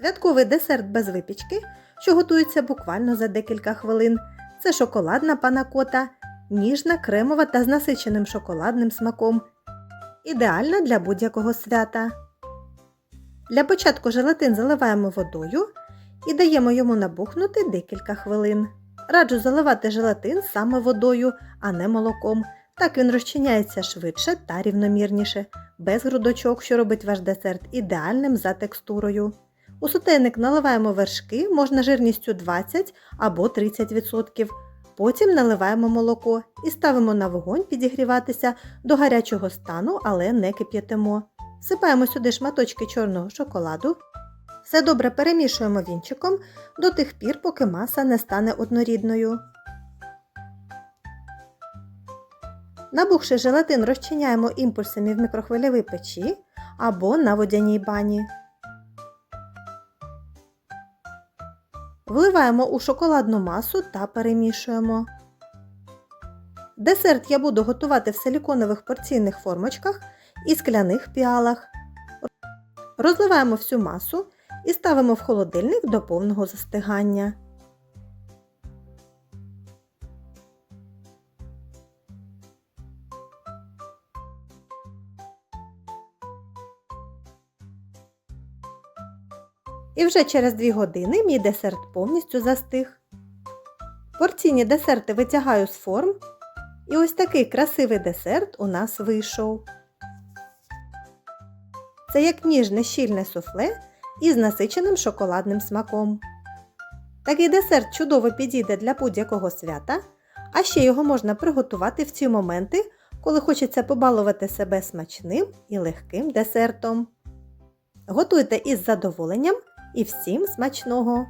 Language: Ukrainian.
Святковий десерт без випічки, що готується буквально за декілька хвилин. Це шоколадна панакота, ніжна, кремова та з насиченим шоколадним смаком. Ідеальна для будь-якого свята. Для початку желатин заливаємо водою і даємо йому набухнути декілька хвилин. Раджу заливати желатин саме водою, а не молоком. Так він розчиняється швидше та рівномірніше, без грудочок, що робить ваш десерт ідеальним за текстурою. У сотейник наливаємо вершки, можна жирністю 20 або 30%. Потім наливаємо молоко і ставимо на вогонь підігріватися до гарячого стану, але не кип'ятимо. Всипаємо сюди шматочки чорного шоколаду. Все добре перемішуємо вінчиком до тих пір, поки маса не стане однорідною. Набухши желатин розчиняємо імпульсами в мікрохвильовій печі або на водяній бані. Вливаємо у шоколадну масу та перемішуємо. Десерт я буду готувати в силіконових порційних формочках і скляних піалах. Розливаємо всю масу і ставимо в холодильник до повного застигання. І вже через 2 години мій десерт повністю застиг. Порційні десерти витягаю з форм. І ось такий красивий десерт у нас вийшов. Це як ніжне щільне суфле із насиченим шоколадним смаком. Такий десерт чудово підійде для будь-якого свята, а ще його можна приготувати в ці моменти, коли хочеться побалувати себе смачним і легким десертом. Готуйте із задоволенням і всім смачного!